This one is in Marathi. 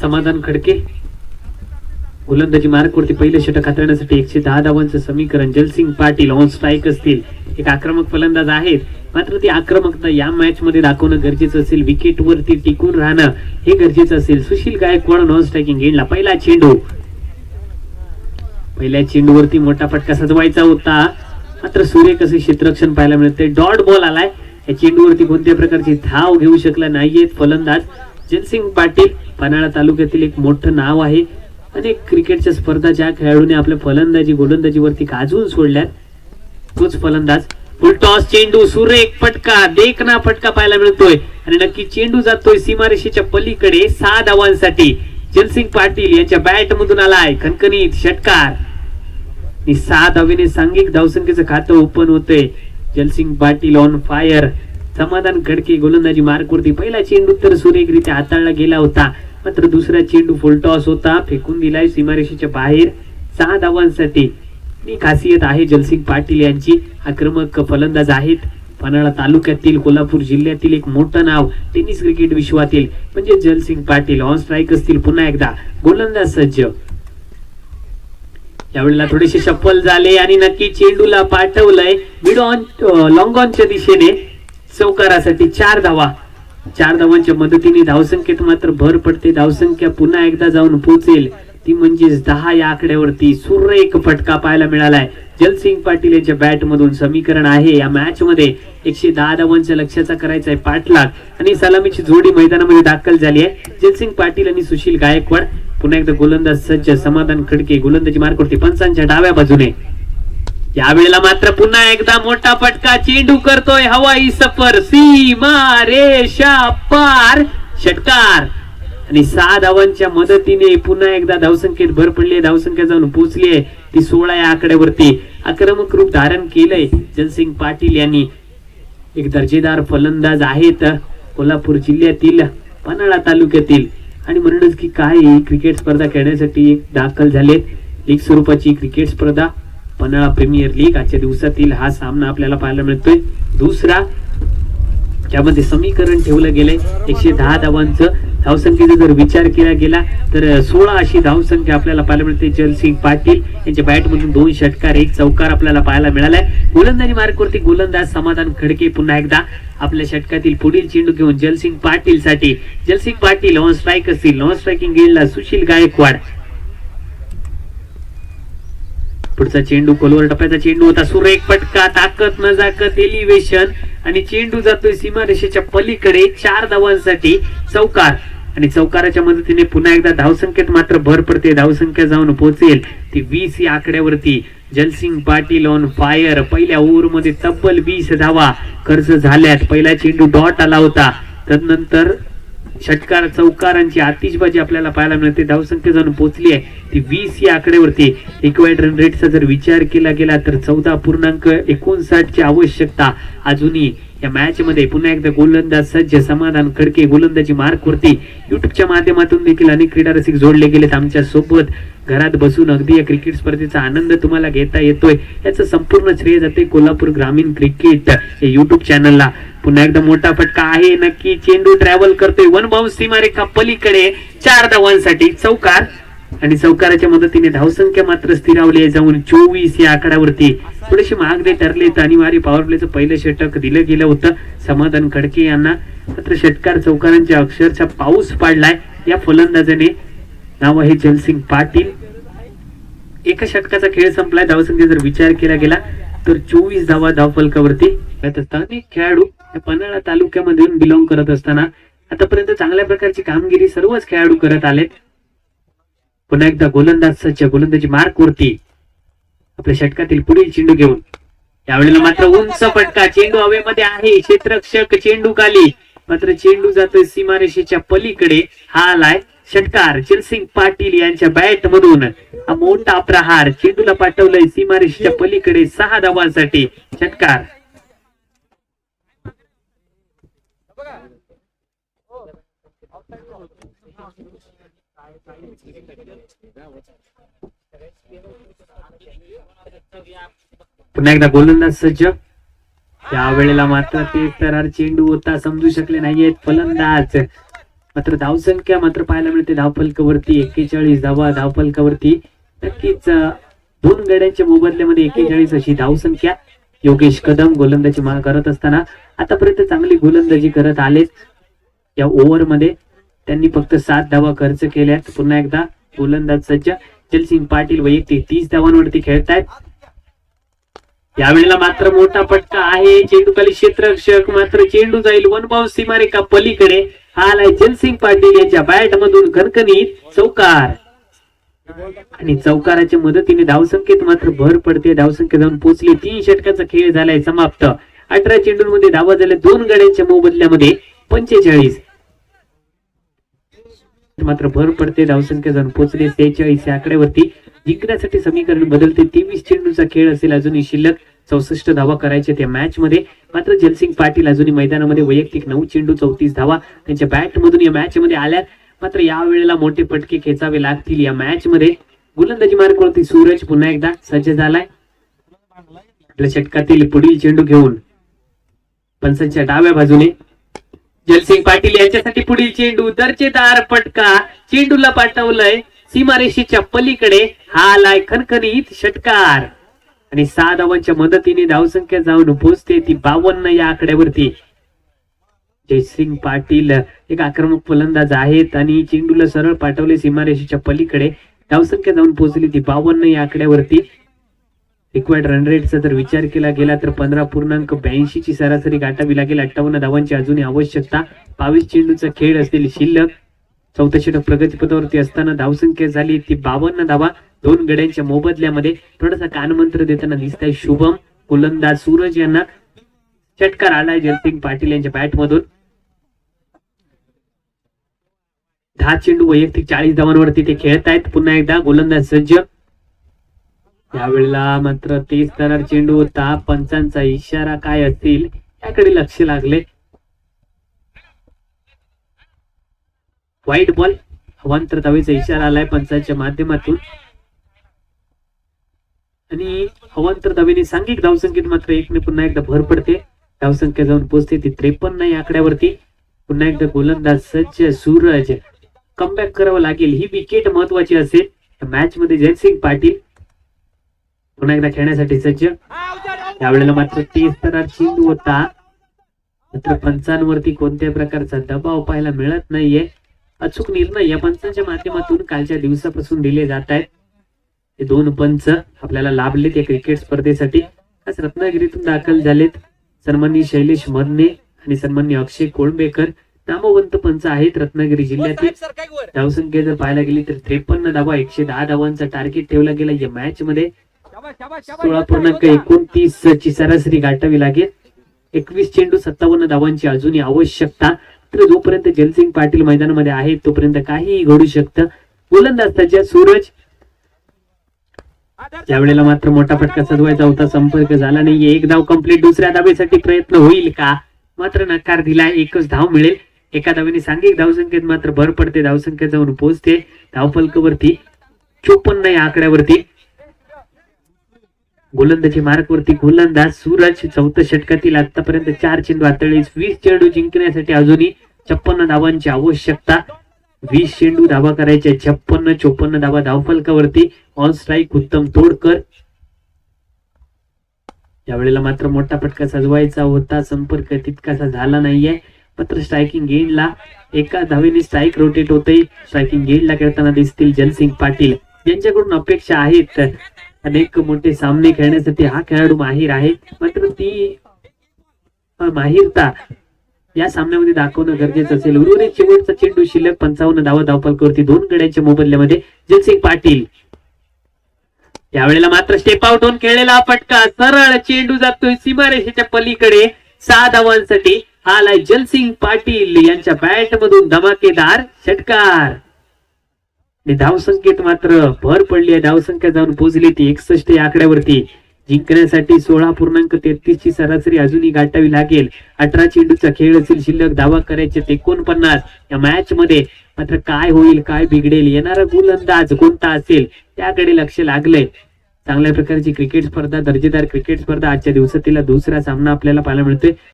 समाधान खडके? गोलंदाजी मार्कवरती पहिले षटक हाताळण्यासाठी एकशे दहा धावांचं समीकरण. जलसिंग पाटील ऑन स्ट्राईक असतील. एक आक्रमक फलंदाज आहेत. मात्र ती आक्रमकता या मॅच मध्ये दाखवणं गरजेचं असेल. विकेट वरती टिकून राहणं हे गरजेचं असेल. सुशील गायकवाड नॉन स्ट्रायकिंग गेला पहिला चेंडू. पहिल्या चेंडूवरती मोठा फटका सजवायचा होता. मात्र सूर्य कसे क्षेत्रक्षण पाहायला मिळते डॉट बॉल आलाय. या चेंडूवरती कोणत्या प्रकारची धाव घेऊ शकला नाहीयेत फलंदाज. जलसिंग पाटील पन्हाळा तालुक्यातील एक मोठं नाव आहे. अनेक क्रिकेटच्या स्पर्धा ज्या खेळाडूने आपल्या फलंदाजी गोलंदाजीवरती गाजवून सोडल्यात तोच फलंदाज फुलटॉस चेंडू सुरेख फटका देखना फटका पाहायला मिळतोय. आणि नक्की चेंडू जातोय सीमारेषेच्या पलीकडे सहा धावांसाठी जलसिंग पाटील यांच्या बॅट मधून आलाय खणखणीत षटकार. सहा धावेने सांघिक धावसंख्येचं खातं ओपन होतंय. जलसिंग पाटील ऑन फायर समाधान खडके गोलंदाजी मार्कवरती पहिला चेंडू तर सुरेखरित्या हाताळला गेला होता. मात्र दुसरा चेंडू फुलटॉस होता. फेकून दिलाय सीमारेषेच्या बाहेर. सहा धावांसाठी ही खासियत आहे जलसिंग पाटील यांची. आक्रमक फलंदाज आहेत. पन्हाळा तालुक्यातील कोल्हापूर जिल्ह्यातील एक मोठं नाव टेनिस क्रिकेट विश्वातील म्हणजे जलसिंग पाटील. ऑन स्ट्राईक असतील पुन्हा एकदा. गोलंदाज सज्ज. यावेळेला थोडेसे शफल झाले आणि नक्की चेंडूला पाठवलंय. मिड ऑन लॉंग ऑनच्या दिशेने. चौकारासाठी चार धावा चार धावांच्या मदतीने धावसंख्येत मात्र भर पडते. धावसंख्या पुन्हा एकदा जाऊन पोहोचेल ती म्हणजेच दहा या आकड्यावरती एक फटका पाहायला मिळालाय. जलसिंग पाटील यांच्या बॅट मधून समीकरण आहे. या मॅच मध्ये एकशे दहा धावांच्या लक्ष्याचा करायचा आहे पाठलाग. आणि सलामीची जोडी मैदानामध्ये दाखल झाली आहे. जलसिंग पाटील आणि सुशील गायकवाड. पुन्हा एकदा गोलंदाज सज्ज समाधान खडके. गोलंदाजी मार्कवरती पंचांच्या डाव्या बाजूने. यावेळेला मात्र पुन्हा एकदा मोठा फटका चेंडू करतोय हवाई सफर. सीमा रेषा पार. षटकार. आणि सहा धावांच्या मदतीने पुन्हा एकदा धावसंख्येत भर पडली धावसंख्या जाऊन पोहोचली आहे ती सोळा या आकड्यावरती आक्रमक रूप धारण केलंय. जनसिंग पाटील यांनी. एक दर्जेदार फलंदाज आहेत कोल्हापूर जिल्ह्यातील पन्हाळा तालुक्यातील. आणि म्हणूनच की काय क्रिकेट स्पर्धा खेळण्यासाठी एक दाखल झालेत. लीग स्वरूपाची क्रिकेट स्पर्धा. पन्हाळा प्रीमियर लीग आजच्या दिवसातील हा सामना आपल्याला पाहायला मिळतोय. दुसरा त्यामध्ये समीकरण ठेवलं गेलंय. एकशे दहा धावांचं धावसंख्येचा जर विचार केला गेला तर सोळा अशी धावसंख्या आपल्याला पाहायला मिळते. जलसिंग पाटील यांच्या बॅटमधून दोन षटकार एक चौकार आपल्याला पाहायला मिळालाय. गोलंदाजी मार्गवरती गोलंदाज समाधान खडके पुन्हा एकदा आपल्या षटकातील पुढील चेंडू घेऊन जलसिंग पाटील साठी जलसिंग पाटील ऑन स्ट्राईक असतील. नॉन स्ट्रायकिंग गेला सुशील गायकवाड पुढचा चेंडू खोलवर टप्प्याचा चेंडू होता. सुरेख पटका ताकद नजाकत एलिव्हेशन आणि चेंडू जातोय सीमारेषेच्या पलीकडे चार धावांसाठी चौकार. आणि चौकाराच्या मदतीने पुन्हा एकदा धावसंख्येत मात्र भर पडते. धावसंख्या जाऊन पोहोचेल ती वीस या आकड्यावरती. जलसिंग पाटील ऑन फायर पहिल्या ओव्हरमध्ये तब्बल वीस धावा खर्च झाल्यात. पहिला चेंडू डॉट आला होता. तदनंतर षटकार चौकारांची आतिषबाजी आपल्याला पाहायला मिळते. धावसंख्या जाऊन पोहोचली आहे. ती वीस या आकड्यावरती रिक्वायर्ड रन रेटचा जर विचार केला गेला तर चौदा पूर्णांक एकोणसाठ ची आवश्यकता अजूनही या मॅच मध्ये. पुन्हा एकदा गोलंदाज सज्ज समाधान खडके गोलंदाजी मार्क वरती. युट्यूबच्या माध्यमातून देखील अनेक क्रीडा रसिक जोडले गेलेत आमच्यासोबत घरात बसून अगदी या क्रिकेट स्पर्धेचा आनंद तुम्हाला घेता येतोय. याचं संपूर्ण श्रेय जाते कोल्हापूर ग्रामीण क्रिकेट. या युट्यूब चॅनलला पुन्हा एकदा मोठा फटका आहे. नक्की चेंडू ट्रॅव्हल करतोय. वन बाउन्स सीमारेखा पलीकडे. चार धावांसाठी चौकार. आणि चौकाराच्या मदतीने धावसंख्या मात्र स्थिरावली आहे. जाऊन चोवीस या आकड्यावरती थोडेसे महागडे ठरले तर अनिवार्य पॉवर प्लेचं पहिलं षटक दिलं गेलं होतं. समाधान खडके यांना. मात्र षटकार चौकारांच्या अक्षरचा पाऊस पाडलाय. या फलंदाजाने नाव आहे जलसिंग पाटील. एका षटकाचा खेळ संपलाय. धावसंख्या जर विचार केला गेला तर चोवीस धावा धावफलकावरती फलकावरती असताना अनेक खेळाडू पन्हाळा तालुक्यामधून बिलॉंग करत असताना आतापर्यंत चांगल्या प्रकारची कामगिरी सर्वच खेळाडू करत आलेत. पुन्हा एकदा गोलंदाजाच्या गोलंदाजी मार्क वरती आपल्या षटकातील पुढील चेंडू घेऊन. यावेळेला मात्र उंच फटका. चेंडू हवेमध्ये आहे. क्षेत्रक्षक चेंडू काली मात्र चेंडू जातोय सीमारेषेच्या पलीकडे. हा आलाय षटकार जलसिंग पाटील यांच्या बॅट मधून मोठा प्रहार चेंडूला पाठवलंय सीमारेषेच्या पलीकडे सहा धावांसाठी. षटकार पुन्हा एकदा गोलंदाज सज्ज. त्यावेळेला मात्र ते तर चेंडू होता समजू शकले नाहीयेत फलंदाज. मात्र धावसंख्या मात्र पाहायला मिळते. धावफलकावरती एक्केचाळीस धावा धावफलकावरती नक्कीच दोन गड्यांच्या मोबदल्यामध्ये एक्केचाळीस अशी धावसंख्या. योगेश कदम गोलंदाजी करत असताना आतापर्यंत चांगली गोलंदाजी करत आलेत या ओव्हरमध्ये त्यांनी फक्त सात धावा खर्च केल्यात. पुन्हा एकदा गोलंदाज सज्ज. जलसिंग पाटील वैयक्तिक तीस धावांवरती खेळतायत. यावेळेला मात्र मोठा पटका आहे. चेंडू खाली क्षेत्ररक्षक मात्र चेंडू जाईल. वन बाऊ सीमारेखा पलीकडे. हा आलाय जलसिंग पाटील यांच्या बॅट मधून खणखणीत चौकार. आणि चौकाराच्या मदतीने धावसंख्येत मात्र भर पडते. धावसंख्या जाऊन पोहोचली तीन षटकाचा खेळ झालाय समाप्त. अठरा चेंडूंमध्ये धावा झाल्या. दोन गड्यांच्या मोबदल्यामध्ये पंचेचाळीस. मात्र भर पडते. धावसंख्या जाऊन पोहोचले सेहेचाळीस या आकड्यावरती. जिंकण्यासाठी समीकरण बदलते. तेवीस चेंडूचा खेळ असेल अजूनही शिल्लक. चौसष्ट धावा करायचे त्या मॅच मध्ये मात्र जलसिंग पाटील अजूनही मैदानामध्ये वैयक्तिक नऊ चेंडू चौतीस धावा त्यांच्या बॅट मधून या मॅच मध्ये आल्या मात्र या वेळेला मोठे फटके खेचावे लागतील या मॅच मध्ये गोलंदाजी मार्गावरती सूरज पुन्हा एकदा सज्ज झालाय. आपल्या षटकातील पुढील चेंडू घेऊन पंचांच्या डाव्या बाजूने जलसिंग पाटील यांच्यासाठी पुढील चेंडू दर्जेदार पटका. चेंडूला पाठवलंय सीमारेषेच्या पलीकडे. हा आलाय खणखणीत षटकार. आणि सहा धावांच्या मदतीने धावसंख्या जाऊन पोहोचते ती बावन्न या आकड्यावरती. जयसिंग पाटील एक आक्रमक फलंदाज आहेत आणि चेंडूला सरळ पाठवले सीमारेषेच्या पलीकडे. धावसंख्या जाऊन पोहोचली ती बावन्न या आकड्यावरती. रिक्वायर्ड रन रेटचा जर विचार केला गेला तर पंधरा पूर्णांक ब्याऐंशी ची सरासरी गाठावी लागेल. अठ्ठावन्न धावांची अजूनही आवश्यकता. बावीस चेंडूचा खेळ असलेली शिल्लक. चौथा षटक प्रगतीपथावरती असताना धावसंख्या झाली. ती बावन्न धावा दोन गड्यांच्या मोबदल्यामध्ये थोडासा कानमंत्र देताना दिसत शुभम गोलंदाज सूरज यांना षटकार आलाय. जलसिंग पाटील यांच्या बॅटमधून दहा चेंडू वैयक्तिक चाळीस धावांवरती ते खेळत आहेत. पुन्हा एकदा गोलंदाज सज्ज. यावेळेला मात्र तीस धनार चेंडू होता. पंचांचा इशारा काय असतील याकडे लक्ष लागले. वाईट बॉल. अवांतर धावेचा इशारा आलाय पंचाच्या माध्यमातून. आणि अवांतर धावेने सांघिक धावसंख्येत मात्र एकने पुन्हा एकदा भर पडते. धावसंख्या जाऊन पोहोचते ती त्रेपन्न या आकड्यावरती. पुन्हा एकदा गोलंदाज सज्ज सूरज. कमबॅक करावं लागेल ही विकेट महत्वाची असेल. मॅच मध्ये जयसिंग पाटील पुन्हा एकदा खेळण्यासाठी सज्ज. त्यावेळेला मात्र ते स्तरात चेंडू होता. मात्र पंचांवरती कोणत्याही प्रकारचा दबाव पाहायला मिळत नाहीये. अचूक निर्णय या पंचांच्या माध्यमातून कालच्या दिवसापासून दिले जात आहेत. हे दोन पंच आपल्याला लाभलेत या क्रिकेट स्पर्धेसाठी. आज रत्नागिरीतून दाखल झालेत सन्माननीय शैलेश मदने आणि सन्माननीय अक्षय कोळंबेकर. नामवंत पंच आहेत रत्नागिरी जिल्ह्यातील. धावसंख्या जर पाहायला गेली तर त्रेपन्न धावा एकशे दहा धावांचा टार्गेट ठेवला गेला या मॅच मध्ये. सोळा पूर्णांक एकोणतीस ची सरासरी गाठावी लागेल. एकवीस चेंडू सत्तावन्न धावांची अजूनही आवश्यकता. तर जोपर्यंत जलसिंग पाटील मैदानामध्ये आहेत तोपर्यंत काहीही घडू शकतं. गोलंदाज त्याच्या सूरज. त्यावेळेला मात्र मोठा फटका सजवायचा होता संपर्क झाला नाहीये एक धाव कंप्लीट दुसऱ्या धावेसाठी प्रयत्न होईल का? मात्र नकार दिला एकच धाव मिळेल. एका धावेने सांघिक धावसंख्येत मात्र भर पडते. धावसंख्या जाऊन पोहोचते. धावफलकावरती चोपन्न या आकड्यावरती. गोलंदाजी मार्कवरती गोलंदाज सूरज चौथ्या षटकातील आतापर्यंत चार चेंडू हाताळले वीस चेंडू जिंकण्यासाठी अजूनही छप्पन्न धावांची आवश्यकता. वीस चेंडू धावा करायच्या छप्पन्न चोपन्न धावा धावफलकावरती. ऑन स्ट्राईक उत्तम तोडकर. यावेळेला मात्र मोठा फटका सजवायचा होता. संपर्क तितकासा झाला नाहीये. मात्र स्ट्रायकिंग गेनला एका धावेने स्ट्राईक रोटेट होते स्ट्रायकिंग गेनला खेळताना दिसतील जलसिंग पाटील. यांच्याकडून अपेक्षा आहेत. अनेक मोठे सामने खेळण्यासाठी हा खेळाडू माहीर आहे. मात्र ती माहिरता माहीरता या सामन्यामध्ये दाखवणं गरजेचं असेल. उर्वरित शेवटचा चेंडू शिल्लक पंचावन्न धावा धावफलकावरती दोन गड्यांच्या मोबदल्यामध्ये जलसिंग पाटील. यावेळेला मात्र स्टेप आउट होऊन खेळलेला फटका. सरळ चेंडू जातोय सीमारेषेच्या पलीकडे. सहा धावांसाठी आलाय जलसिंग पाटील यांच्या बॅट मधून धमाकेदार षटकार. धावसंख्येत मात्र भर पडली आहे. धावसंख्या जाऊन पोहोचली ती एकसष्ट या आकड्यावरती. जिंकण्यासाठी सोळा पूर्णांक तेहतीस ची सरासरी अजूनही गाठावी लागेल. अठरा चेंडूचा खेळ असेल शिल्लक धावा करायचे एकोणपन्नास. या मॅच मध्ये मात्र काय होईल काय बिघडेल येणारा गोलंदाज कोणता असेल त्याकडे लक्ष लागलंय. चांगल्या प्रकारची क्रिकेट स्पर्धा दर्जेदार क्रिकेट स्पर्धा आजच्या दिवसातील दुसरा सामना आपल्याला पाहायला मिळतोय.